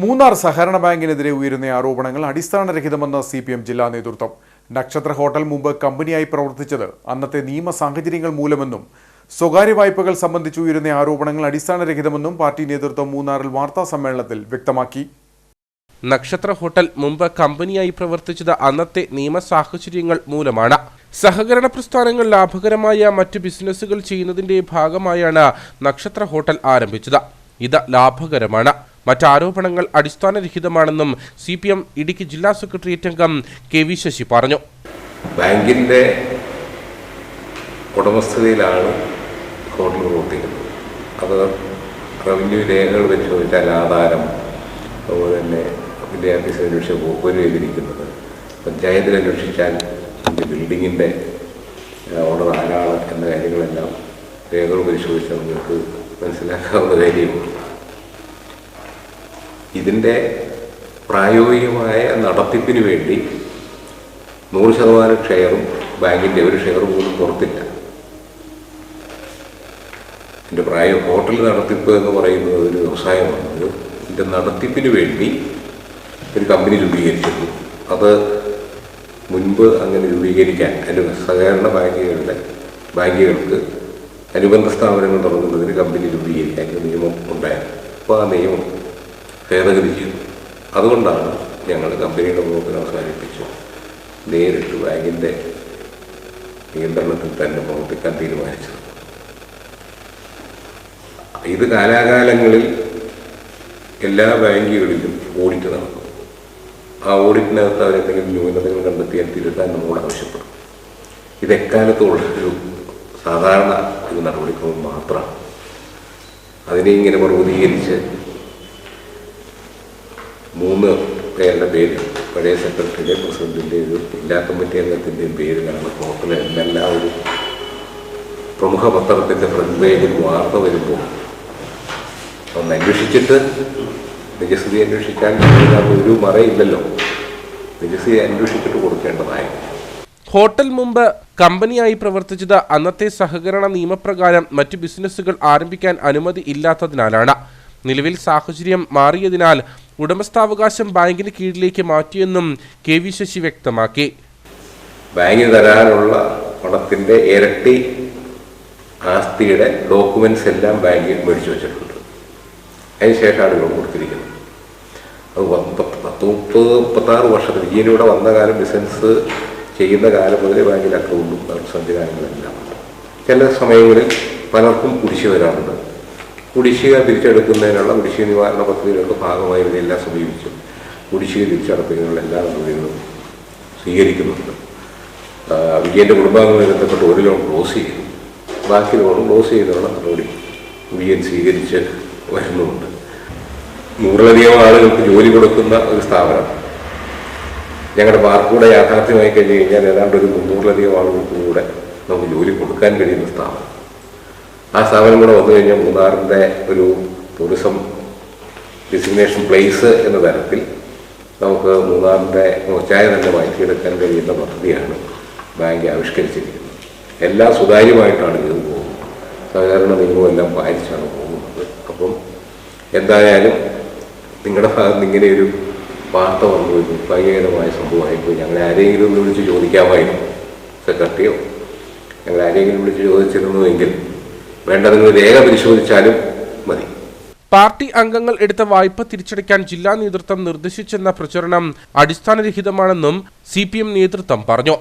മൂന്നാർ സഹകരണ ബാങ്കിനെതിരെ ഉയരുന്ന ആരോപണങ്ങൾ അടിസ്ഥാനരഹിതമെന്ന് സി പി എം ജില്ലാ നേതൃത്വം. നക്ഷത്ര ഹോട്ടൽ മുമ്പ് കമ്പനിയായി പ്രവർത്തിച്ചത് അന്നത്തെ നിയമ സാഹചര്യങ്ങൾ മൂലമെന്നും സ്വകാര്യ വായ്പകൾ സംബന്ധിച്ച് ഉയരുന്ന ആരോപണങ്ങൾ അടിസ്ഥാനരഹിതമെന്നും പാർട്ടി നേതൃത്വം മൂന്നാറിൽ വാർത്താ സമ്മേളനത്തിൽ വ്യക്തമാക്കി. നക്ഷത്ര ഹോട്ടൽ മുമ്പ് കമ്പനിയായി പ്രവർത്തിച്ചത് അന്നത്തെ നിയമ സാഹചര്യങ്ങൾ മൂലമാണ്. സഹകരണ പ്രസ്ഥാനങ്ങൾ ലാഭകരമായ മറ്റ് ബിസിനസ്സുകൾ ചെയ്യുന്നതിന്റെ ഭാഗമായാണ് നക്ഷത്ര ഹോട്ടൽ ആരംഭിച്ചത്. ഇത് ലാഭകരമാണ്. മറ്റാരോപണങ്ങൾ അടിസ്ഥാനരഹിതമാണെന്നും സി പി എം ഇടുക്കി ജില്ലാ സെക്രട്ടേറിയറ്റ് അംഗം കെ വി ശശി പറഞ്ഞു. ബാങ്കിന്റെ ഉടമസ്ഥതയിലാണ് ഹോട്ടൽ പ്രവർത്തിക്കുന്നത് അത് റവന്യൂ രേഖകൾ പരിശോധിച്ചാൽ ആധാരം അതുപോലെ തന്നെ വിദ്യാഭ്യാസ അന്വേഷിച്ച പോക്കുവരി ചെയ്തിരിക്കുന്നത് പഞ്ചായത്തിൽ അന്വേഷിച്ചാൽ ഇതിന്റെ ബിൽഡിങ്ങിന്റെ ഓർഡർ ആരാണ് എന്ന കാര്യങ്ങളെല്ലാം രേഖകൾ പരിശോധിച്ചാൽ നിങ്ങൾക്ക് മനസ്സിലാക്കാവുന്ന കാര്യമുള്ളൂ ഇതിന്റെ പ്രായോഗികമായ നടത്തിപ്പിന് വേണ്ടി നൂറ് ശതമാനം ഷെയറും ബാങ്കിന്റെ ഒരു ഷെയർ പോലും പുറത്തില്ല. എന്റെ പ്രായ ഹോട്ടൽ നടത്തിപ്പ് എന്ന് പറയുന്നത് ഒരു വ്യവസായമാണ്. ഇത് ഇതിന്റെ നടത്തിപ്പിന് വേണ്ടി ഒരു കമ്പനി രൂപീകരിച്ചിരുന്നു. അത് മുൻപ് അങ്ങനെ രൂപീകരിക്കാൻ അനു സഹകരണ ബാങ്കുകളുടെ ബാങ്കുകൾക്ക് അനുബന്ധ സ്ഥാപനങ്ങൾ തുടങ്ങുന്നതിന് കമ്പനി രൂപീകരിക്കാൻ നിയമം ഉണ്ടായിരുന്നു. അപ്പോൾ ആ നിയമം ഭേദഗതി ചെയ്തു അതുകൊണ്ടാണ് ഞങ്ങൾ കമ്പനിയുടെ പ്രവർത്തനം അവസാനിപ്പിച്ചു. നേരിട്ട് ബാങ്കിന്റെ നിയന്ത്രണത്തിൽ തന്നെ പ്രവർത്തിക്കാൻ തീരുമാനിച്ചത്. ഇത് കാലാകാലങ്ങളിൽ എല്ലാ ബാങ്കുകളിലും ഓഡിറ്റ് നടക്കും. ആ ഓഡിറ്റിനകത്ത് അവരെന്തെങ്കിലും ന്യൂനതകൾ കണ്ടെത്തിയാൽ തിരുത്താൻ നമ്മളോട് ആവശ്യപ്പെടും. ഇത് എക്കാലത്തുള്ളൊരു സാധാരണ ഒരു നടപടിക്രമം മാത്രമാണ്. അതിനെ ഇങ്ങനെ പർവതീകരിച്ച് മൂന്ന് പേരുടെ പേര് പഴയ സെക്രട്ടറിയുടെ പ്രസിഡന്റിന്റെ ഒരു ജില്ലാ കമ്മിറ്റി അംഗത്തിന്റെയും പേരിലാണ് പോർട്ടലിൽ എന്നെല്ലാം ഒരു പ്രമുഖ പത്രത്തിന്റെ ഫ്രണ്ട് പേജിൽ വാർത്ത വരുമ്പോൾ ഒന്ന് അന്വേഷിച്ചിട്ട് നിജസ്ഥിതി അന്വേഷിക്കാൻ ഒരു മറയില്ലല്ലോ. നിജസ്ഥിതി അന്വേഷിച്ചിട്ട് കൊടുക്കേണ്ടതായിരുന്നു ഹോട്ടൽ മുമ്പ് കമ്പനിയായി പ്രവർത്തിച്ചത് അന്നത്തെ സഹകരണ നിയമപ്രകാരം മറ്റ് ബിസിനസ്സുകൾ ആരംഭിക്കാൻ അനുമതി ഇല്ലാത്തതിനാലാണ്. നിലവിൽ സാഹചര്യം മാറിയതിനാൽ ഉടമസ്ഥാവകാശം ബാങ്കിന് കീഴിലേക്ക് മാറ്റിയെന്നും കെ വി ശശി വ്യക്തമാക്കി. ബാങ്കിന് തരാനുള്ള പണത്തിന്റെ ഇരട്ടി ആസ്തിയുടെ ഡോക്യുമെന്റ്സ് എല്ലാം ബാങ്കിൽ മേടിച്ചു വെച്ചിട്ടുണ്ട്. അതിന് ശേഷമാണ് ലോൺ കൊടുത്തിരിക്കുന്നത്. അത് പത്ത് മുപ്പത് മുപ്പത്താറ് വർഷത്തിൽ ഈയിലൂടെ വന്ന കാലം ബിസിനസ് ചെയ്യുന്ന കാലം മുതൽ ബാങ്കിൽ അക്കൗണ്ടും സംവിധാനങ്ങളെല്ലാം ചില സമയങ്ങളിൽ പലർക്കും കുടിശ്ശി വരാറുണ്ട്. കുടിശ്ശിക തിരിച്ചെടുക്കുന്നതിനുള്ള കുടിശ്ശിക നിവാരണ പദ്ധതികളുടെ ഭാഗമായി ഇവരെല്ലാം സമീപിച്ചു കുടിശ്ശിക തിരിച്ചടപ്പിനുള്ള എല്ലാ നടപടികളും സ്വീകരിക്കുന്നുണ്ട്. വിജയന്റെ കുടുംബാംഗങ്ങളുമായി ബന്ധപ്പെട്ട് ഒരു ലോൺ ക്ലോസ് ചെയ്തു. ബാക്കി ലോൺ ക്ലോസ് ചെയ്തുള്ള നടപടി വിജയൻ സ്വീകരിച്ച് വരുന്നുമുണ്ട്. നൂറിലധികം ആളുകൾക്ക് ജോലി കൊടുക്കുന്ന ഒരു സ്ഥാപനം. ഞങ്ങളുടെ പാർക്കൂടെ യാഥാർത്ഥ്യമായി കഴിഞ്ഞ് കഴിഞ്ഞാൽ ഏതാണ്ട് ഒരു മുന്നൂറിലധികം ആളുകൾക്ക് കൂടെ നമുക്ക് ജോലി കൊടുക്കാൻ കഴിയുന്ന സ്ഥാപനം. ആ സ്ഥാപനം കൂടെ വന്നു കഴിഞ്ഞാൽ മൂന്നാറിന്റെ ഒരു ടൂറിസം ഡെസിഗ്നേഷൻ പ്ലേസ് എന്ന തരത്തിൽ നമുക്ക് മൂന്നാറിന്റെ മുഖച്ചായ തന്നെ മാറ്റിയെടുക്കാൻ കഴിയുന്ന പദ്ധതിയാണ് ബാങ്ക് ആവിഷ്കരിച്ചിരിക്കുന്നത്. എല്ലാം സുതാര്യമായിട്ടാണ് ഇത് പോകുന്നത്. സഹകരണ എല്ലാം പാലിച്ചാണ് പോകുന്നത്. അപ്പം എന്തായാലും നിങ്ങളുടെ ഭാഗത്ത് നിന്ന് ഇങ്ങനെ ഒരു വാർത്ത വന്നു ഒരു ഭയങ്കരമായ സംഭവമായിപ്പോയി. ഞങ്ങളെ ആരെങ്കിലും ഒന്ന് വിളിച്ച് ചോദിക്കാമായിരുന്നു. സെക്രട്ടറിയോ? ഞങ്ങൾ ആരെങ്കിലും വിളിച്ച് ചോദിച്ചിരുന്നുവെങ്കിൽ വേണ്ട നിങ്ങൾ രേഖ പരിശോധിച്ചാലും മതി. പാർട്ടി അംഗങ്ങൾ എടുത്ത വായ്പ തിരിച്ചടയ്ക്കാൻ ജില്ലാ നേതൃത്വം നിർദ്ദേശിച്ചെന്ന പ്രചരണം അടിസ്ഥാനരഹിതമാണെന്നും സി നേതൃത്വം പറഞ്ഞു.